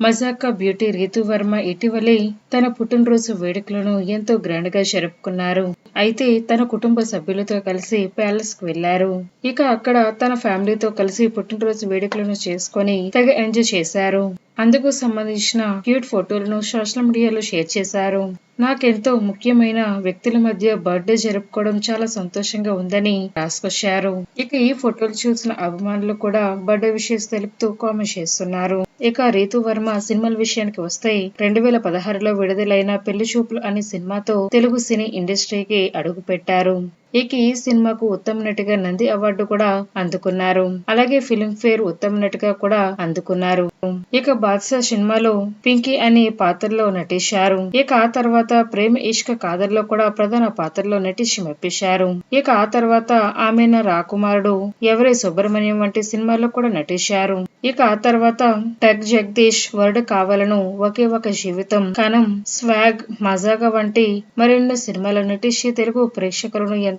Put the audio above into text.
మజాకా beauty Ritu Varma ఇటీవలే తన పుట్టినరోజు వేడుకలను ఎంతో గ్రాండ్గా జరుపుకున్నారు. అయితే తన కుటుంబ సభ్యులతో కలిసి ప్యాలెస్కు వెళ్ళారు ఇక అక్కడ తన ఫ్యామిలీతో కలిసి పుట్టినరోజు వేడుకలను చేసుకొని తెగ ఎంజాయ్ చేశారు. అందుకు సంబంధించిన క్యూట్ ఫోటోలను సోషల్ మీడియాలో షేర్ చేశారు. నాకెంతో ముఖ్యమైన వ్యక్తుల మధ్య బర్త్డే జరుపుకోవడం చాలా సంతోషంగా ఉందని రాసుకొచ్చారు. ఇక ఈ ఫోటోలు చూసిన అభిమానులు కూడా బర్త్డే విషయస్ తెలుపుతూ కామెంట్ చేస్తున్నారు. ఇక రీతు వర్మ సినిమాల విషయానికి వస్తే రెండు వేల పదహారులో విడుదలైన పెళ్ళి చూపులు అనే సినిమాతో తెలుగు సినీ ఇండస్ట్రీకి అడుగు పెట్టారు ఇక ఈ సినిమాకు ఉత్తమ నటిగా నంది అవార్డు కూడా అందుకున్నారు. అలాగే ఫిల్మ్ఫేర్ ఉత్తమ నటిగా కూడా అందుకున్నారు. ఇక బాద్షా సినిమాలో పింకీ అనే పాత్రలో నటించారు. ఇక ఆ తర్వాత ప్రేమ ఇష్క కాదర్లో కూడా ప్రధాన పాత్రలో నటించి మెప్పించారు. ఇక ఆ తర్వాత ఆమె నా రాకుమారుడు ఎవరే సుబ్రహ్మణ్యం వంటి సినిమాల్లో కూడా నటించారు. ఇక ఆ తర్వాత టగ్ జగదీష్ వర్డ్ కావాలను ఒకే ఒక జీవితం కనం స్వాగ్ మజాగా వంటి మరెన్నో సినిమాలు నటించి తెలుగు ప్రేక్షకులను